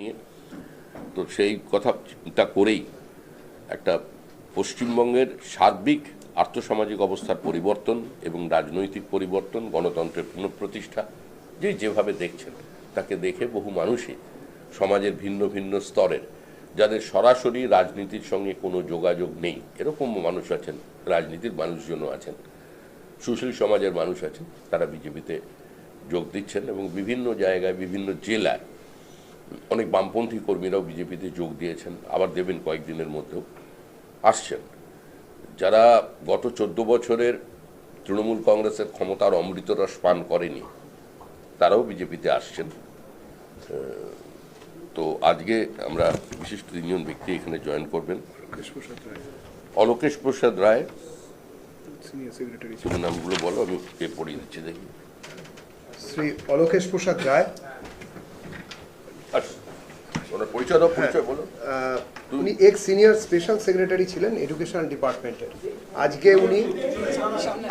নিয়ে। তো সেই কথা চিন্তা করেই একটা পশ্চিমবঙ্গের সার্বিক আর্থসামাজিক অবস্থার পরিবর্তন এবং রাজনৈতিক পরিবর্তন, গণতন্ত্রের পুনঃপ্রতিষ্ঠা, যে যেভাবে দেখছেন, তাকে দেখে বহু মানুষই সমাজের ভিন্ন ভিন্ন স্তরের, যাদের সরাসরি রাজনীতির সঙ্গে কোনো যোগাযোগ নেই। এরকম মানুষ আছেন, রাজনীতির মানুষজনও আছেন, সুশীল সমাজের মানুষ আছেন, তারা বিজেপিতে যোগ দিচ্ছেন এবং বিভিন্ন জায়গায়, বিভিন্ন জেলায় অনেক বামপন্থী কর্মীরাও বিজেপিতে যোগ দিয়েছেন, আবার দেবেন কয়েকদিনের মধ্যেও। আসছেন। যারা গত চোদ্দ বছরের তৃণমূল কংগ্রেসের ক্ষমতার অমৃতরস পান করেনি, তারাও বিজেপিতে আসছেন। তো আজকে আমরা বিশিষ্ট তিনজন ব্যক্তি এখানে জয়েন করবেন। অলোকেশ প্রসাদ রায়। তুমি নামগুলো বলো, আমি পড়িয়ে দিচ্ছি, দেখি। শ্রী অলোকেশ প্রসাদ রায়। পরিচয় দাও পরিচয় বলো। উনি এক্স সিনিয়র স্পেশাল সেক্রেটারি ছিলেন এডুকেশনাল ডিপার্টমেন্টের আজকে উনি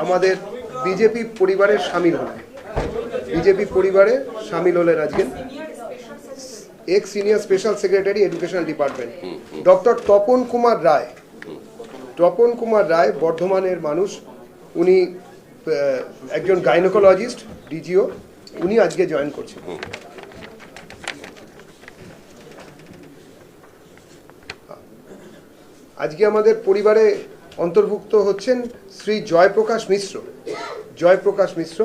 আমাদের বিজেপি পরিবারে সামিল হলেন। বিজেপি পরিবারে সামিল হলেন আজকে ex senior special secretary educational department doctor Tapan Kumar Roy. Tapan Kumar Roy বর্ধমানের মানুষ। উনি একজন গাইনোকোলজিস্ট ডিজিও উনি আজকে জয়েন করছেন। আজকে আমাদের পরিবারে অন্তর্ভুক্ত হচ্ছেন শ্রী জয়প্রকাশ মিশ্র। জয়প্রকাশ মিশ্র।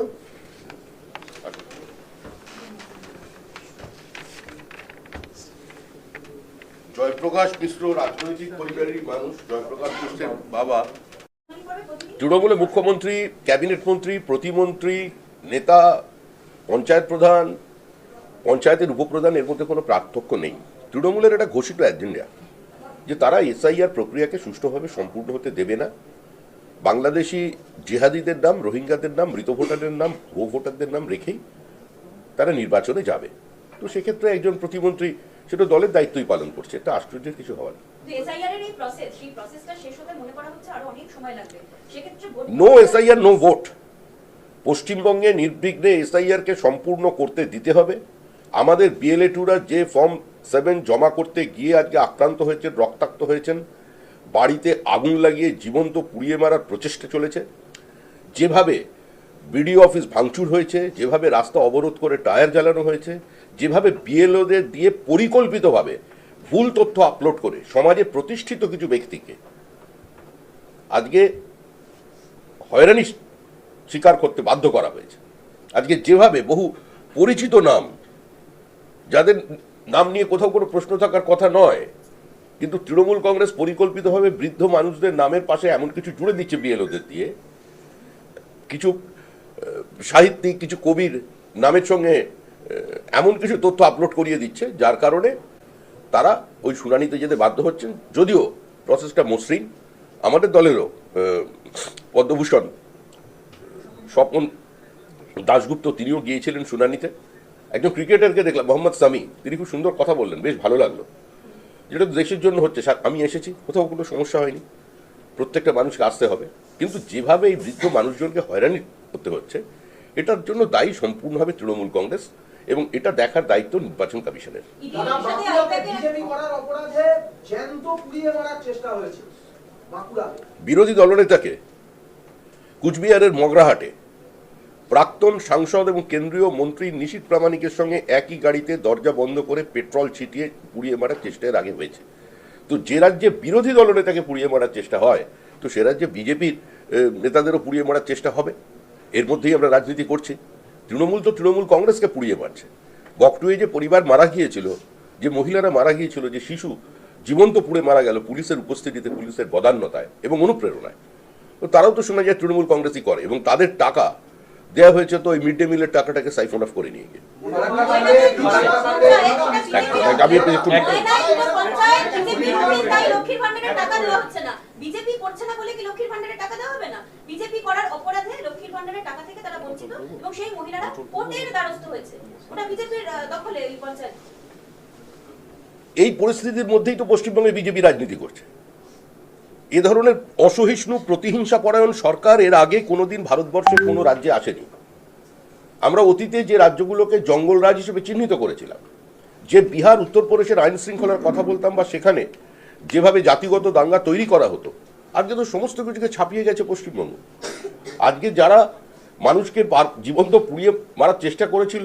জয়প্রকাশ মিশ্র রাজনৈতিক পরিবারেরই মানুষ, জয়প্রকাশ মিশ্রের বাবা। তৃণমূলে মুখ্যমন্ত্রী, ক্যাবিনেট মন্ত্রী, প্রতিমন্ত্রী, নেতা, পঞ্চায়েত প্রধান, পঞ্চায়েতের উপপ্রধান, এর মধ্যে কোনো পার্থক্য নেই। তৃণমূলের একটা ঘোষিত এজেন্ডা যে তারা এসআইআর প্রক্রিয়াকে সুষ্ঠুভাবে সম্পূর্ণ হতে দেবে না। বাংলাদেশি জিহাদিদের নাম রোহিঙ্গাদের নাম মৃত ভোটারের নাম ভুয়ো ভোটারদের নাম রেখেই তারা নির্বাচনে যাবে। তো সেক্ষেত্রে একজন প্রতিমন্ত্রী সেটা দলের দায়িত্বই পালন করছে এটা আশ্চর্যের কিছু হওয়ার নো এসআইআর নো ভোট পশ্চিমবঙ্গে নির্বিঘ্নে এসআইআরকে সম্পূর্ণ করতে দিতে হবে। আমাদের বিএলএ টুরা যে ফর্ম সেভেন জমা করতে গিয়ে আজকে আক্রান্ত হয়েছেন, রক্তাক্ত হয়েছেন। বাড়িতে আগুন লাগিয়ে জীবন্ত পুড়িয়ে মারার প্রচেষ্টা চলেছে। যেভাবে বিডিও অফিস ভাঙচুর হয়েছে, যেভাবে রাস্তা অবরোধ করে টায়ার জ্বালানো হয়েছে, যেভাবে বিএলওদের দিয়ে পরিকল্পিতভাবে ভুল তথ্য আপলোড করে সমাজে প্রতিষ্ঠিত কিছু ব্যক্তিকে আজকে হয়রানি স্বীকার করতে বাধ্য করা হয়েছে। আজকে যেভাবে বহু পরিচিত নাম যাদের নাম নিয়ে কোথাও কোনো প্রশ্ন থাকার কথা নয়। কিন্তু তৃণমূল কংগ্রেস পরিকল্পিতভাবে বৃদ্ধ মানুষদের নামের পাশে এমন কিছু জুড়ে দিচ্ছে বিএলওদের দিয়ে। কিছু সাহিত্যিক, কিছু কবির নামের সঙ্গে এমন কিছু তথ্য আপলোড করিয়ে দিচ্ছে, যার কারণে তারা ওই শুনানিতে যেতে বাধ্য হচ্ছেন। যদিও প্রসেসটা মসৃণ। আমাদের দলেরও পদ্মভূষণ, স্বপন দাশগুপ্ত তিনিও গিয়েছিলেন শুনানিতে। একজন ক্রিকেটারকে দেখলাম, মোহাম্মদ সামি, তিনি খুব সুন্দর কথা বললেন, বেশ ভালো লাগল। যেটা দেশের জন্য হচ্ছে আমি এসেছি, কোথাও কোনো সমস্যা হয়নি, প্রত্যেকটা মানুষকে আসতে হবে, কিন্তু যেভাবে এই বৃদ্ধ মানুষজনকে হয়রানি করতে হচ্ছে, এটার জন্য দায়ী সম্পূর্ণভাবে তৃণমূল কংগ্রেস, এবং এটা দেখার দায়িত্ব নির্বাচন কমিশনের। বিরোধী দলনেতাকে কুচবিহারের মগরাহাটে প্রাক্তন সাংসদ এবং কেন্দ্রীয় মন্ত্রী নিশীত প্রামাণিকের সঙ্গে একই গাড়িতে দরজা বন্ধ করে পেট্রোল ছিটিয়ে পুড়িয়ে মারার চেষ্টা এর আগে হয়েছে। তো যে রাজ্যে বিরোধী দলনেতাকে পুড়িয়ে মারার চেষ্টা হয়, তো সে রাজ্যে বিজেপির নেতাদেরও পুড়িয়ে মারার চেষ্টা হবে। এর মধ্যেই আমরা রাজনীতি করছি। তৃণমূল তো তৃণমূল কংগ্রেসকে পুড়িয়ে মারছে। বকটুয়ে যে পরিবার মারা গিয়েছিল, যে মহিলারা মারা গিয়েছিল, যে শিশু জীবন্ত পুড়ে মারা গেল পুলিশের উপস্থিতিতে, পুলিশের বদান্যতায় এবং অনুপ্রেরণায়, তো তারাও তো শোনা যায় তৃণমূল কংগ্রেসই করে এবং তাদের টাকা দেওয়া হয়েছে তো ওই মিড ডে মিলের টাকাটাকে সাইফোন অফ করে নিয়ে গিয়ে। একদম, একদম, আমি একটু- একটু- ময়নায় কোনো পঞ্চায়েত বিজেপির অফিস তাই লক্ষ্মীর ভান্ডারের টাকা দেওয়া হচ্ছে না। বিজেপি করছে না বলে কি লক্ষ্মীর ভান্ডারের টাকা দেওয়া হবে না? বিজেপি করার অপরাধে লক্ষ্মীর ভান্ডারের টাকা থেকে তারা বঞ্চিত এবং সেই মহিলারা কোর্টের দ্বারস্থ হয়েছে। ওটা বিজেপির দখলে এই পঞ্চায়েত। এই পরিস্থিতির মধ্যেই তো পশ্চিমবঙ্গে বিজেপি রাজনীতি করছে। এ ধরনের অসহিষ্ণু প্রতিহিংসা পরায়ণ সরকার এর আগে কোনোদিন ভারতবর্ষের কোনো রাজ্যে আসেনি। আমরা অতীতে যে রাজ্যগুলোকে জঙ্গল রাজ হিসেবে চিহ্নিত করেছিলাম, যে বিহার উত্তরপ্রদেশের আইন শৃঙ্খলার কথা বলতাম বা সেখানে যেভাবে জাতিগত দাঙ্গা তৈরি করা হতো, আজকে তো সমস্ত কিছুকে ছাপিয়ে গেছে পশ্চিমবঙ্গ। আজকে যারা মানুষকে জীবন্ত পুড়িয়ে মারার চেষ্টা করেছিল,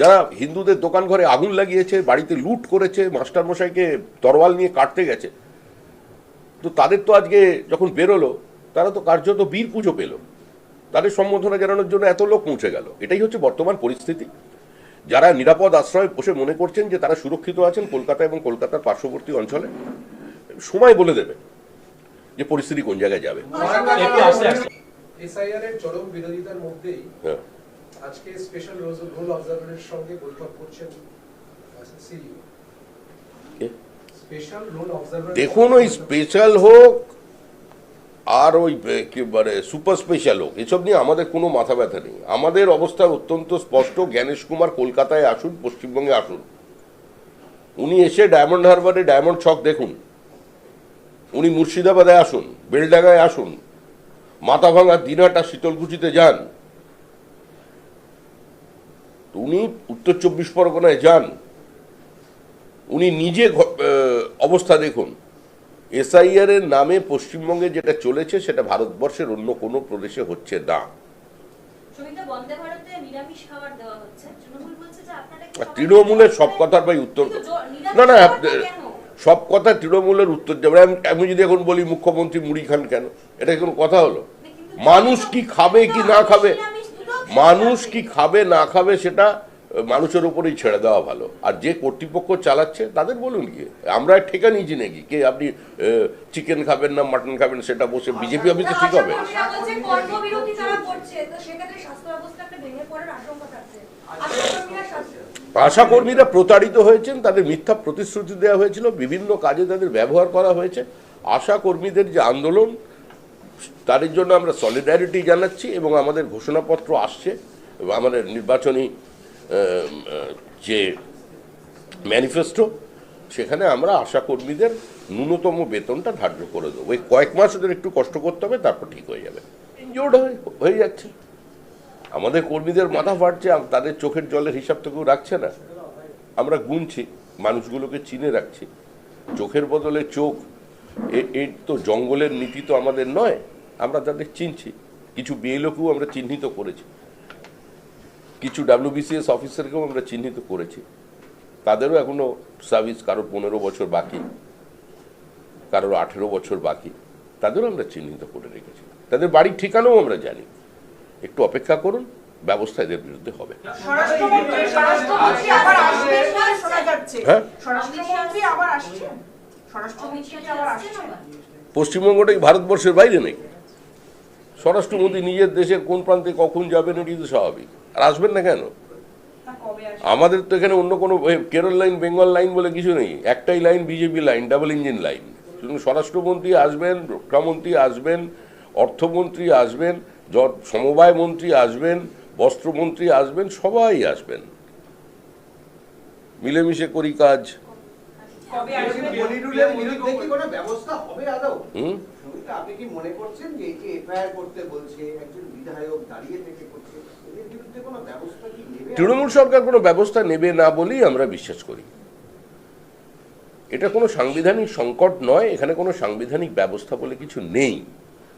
যারা হিন্দুদের দোকান ঘরে আগুন লাগিয়েছে, বাড়িতে লুট করেছে মাস্টার মশাইকে তরোয়াল নিয়ে কাটতে গেছে তো তাদের তো আজকে যখন বেরোলো তারা তো কার্যত বীর পুজো পেল। তাদের সম্বোধনা জানানোর জন্য এত লোক পৌঁছে গেল। এটাই হচ্ছে বর্তমান পরিস্থিতি। যারা নিরাপদ আশ্রয় বসে মনে করছেন যে তারা সুরক্ষিত আছেন কলকাতা এবং কলকাতার পার্শ্ববর্তী অঞ্চলে সময় বলে দেবে যে পরিস্থিতি কোন জায়গায় যাবে। একটু আস্তে আস্তে। এসআইআর এর চরম বিরোধিতার মধ্যেই হ্যাঁ। আজকে স্পেশাল রোল অবজারভারের সঙ্গে বৈঠক করছেন সিইও দেখুন, ওই স্পেশাল হোক, আর ওই বলে সুপার স্পেশাল হোক, এসব নিয়ে আমাদের কোনো মাথা ব্যথা নেই। আমাদের অবস্থা অত্যন্ত স্পষ্ট। জ্ঞানেশ কুমার কলকাতায় আসুন, পশ্চিমবঙ্গে আসুন। উনি এসে ডায়মন্ড হারবারে ডায়মন্ড ছক দেখুন। উনি মুর্শিদাবাদে আসুন, বেলডাঙ্গায় আসুন, মাথাভাঙা দিনহাটা শীতলকুচিতে যান। উনি উত্তর চব্বিশ পরগনায় যান। উনি নিজে অবস্থা দেখুন। এসআইআর এর নামে পশ্চিমবঙ্গে যেটা চলেছে সেটা ভারতবর্ষের অন্য কোনো প্রদেশে হচ্ছে না। তৃণমূলের সব কথার ভাই উত্তর না না সব কথা তৃণমূলের উত্তর যাবে আমি যদি এখন বলি মুখ্যমন্ত্রী মুড়ি খান কেন এটা কোনো কথা হলো? মানুষ কি খাবে কি না খাবে? মানুষ কি খাবে না খাবে সেটা মানুষের উপরেই ছেড়ে দেওয়া ভালো। আর যে কর্তৃপক্ষ চালাচ্ছে তাদের বলুন কি আমরা ঠেকা নিয়েছি নাকি কে আপনি চিকেন খাবেন না মাটন খাবেন সেটা বসে বিজেপি অফিসে ঠিক হবে? আশা পড়ার আশঙ্কা থাকছে। আশাকর্মীরা স্বাস্থ্য প্রতারিত হয়েছেন তাদের মিথ্যা প্রতিশ্রুতি দেওয়া হয়েছিল বিভিন্ন কাজে তাদের ব্যবহার করা হয়েছে। আশাকর্মীদের যে আন্দোলন তাদের জন্য আমরা সলিডারিটি জানাচ্ছি এবং আমাদের ঘোষণাপত্র আসছে আমাদের নির্বাচনী যে ম্যানিফেস্টো সেখানে আমরা আশাকর্মীদের ন্যূনতম বেতনটা ধার্য করে দেবো। ওই কয়েক মাস ওদের একটু কষ্ট করতে হবে, তারপর ঠিক হয়ে যাবে। ইনজোর্ড হয়ে যাচ্ছে। আমাদের কর্মীদের মাথা ফাটছে তাদের চোখের জলের হিসাব তো কেউ রাখছে না। আমরা গুনছি, মানুষগুলোকে চিনে রাখছি। চোখের বদলে চোখ এর তো জঙ্গলের নীতি তো আমাদের নয়, আমরা তাদের চিনছি। কিছু বিএলওকেও আমরা চিহ্নিত করেছি। কিছু ডাব্লিউবিসিএস অফিসারকেও আমরা চিহ্নিত করেছি। তাদেরও এখনও সার্ভিস কারও পনেরো বছর বাকি কারোর আঠেরো বছর বাকি তাদেরও আমরা চিহ্নিত করে রেখেছি। তাদের বাড়ির ঠিকানাও আমরা জানি। একটু অপেক্ষা করুন ব্যবস্থা এদের বিরুদ্ধে হবে। হ্যাঁ? পশ্চিমবঙ্গটা ভারতবর্ষের বাইরে নাকি? স্বরাষ্ট্রমন্ত্রী নিজের দেশের কোন প্রান্তে কখন যাবেন এটি তো স্বাভাবিক। আর আসবেন না কেন? তা কবে আসবেন আমাদের তো এখানে অন্য কোনো কেরল লাইন বেঙ্গল লাইন বলে কিছু নেই। একটাই line BJP line double engine line. সুতরাং স্বরাষ্ট্রমন্ত্রী আসবেন রক্ষামন্ত্রী আসবেন অর্থমন্ত্রী আসবেন সমবায় মন্ত্রী আসবেন বস্ত্রমন্ত্রী আসবেন সবাই আসবেন। মিলেমিশে করি কাজ। আপনি কি মনে করছেন যে এফআইআর করতে বলছে একজন বিধায়ক দাঁড়িয়ে থেকে করছে? তৃণমূল সরকার কোনো ব্যবস্থা নেবে না বলেই আমরা বিশ্বাস করি। এটা কোনো সাংবিধানিক সংকট নয় এখানে কোনো সাংবিধানিক ব্যবস্থা বলে কিছু নেই।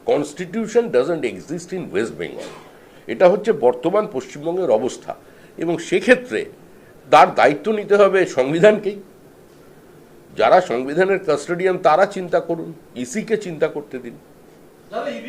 Constitution doesn't exist in West Bengal এটা হচ্ছে বর্তমান পশ্চিমবঙ্গের অবস্থা। এবং সেক্ষেত্রে তার দায়িত্ব নিতে হবে সংবিধানকেই। যারা সংবিধানের কাস্টোডিয়ান তারা চিন্তা করুন ইসিকে চিন্তা করতে দিন।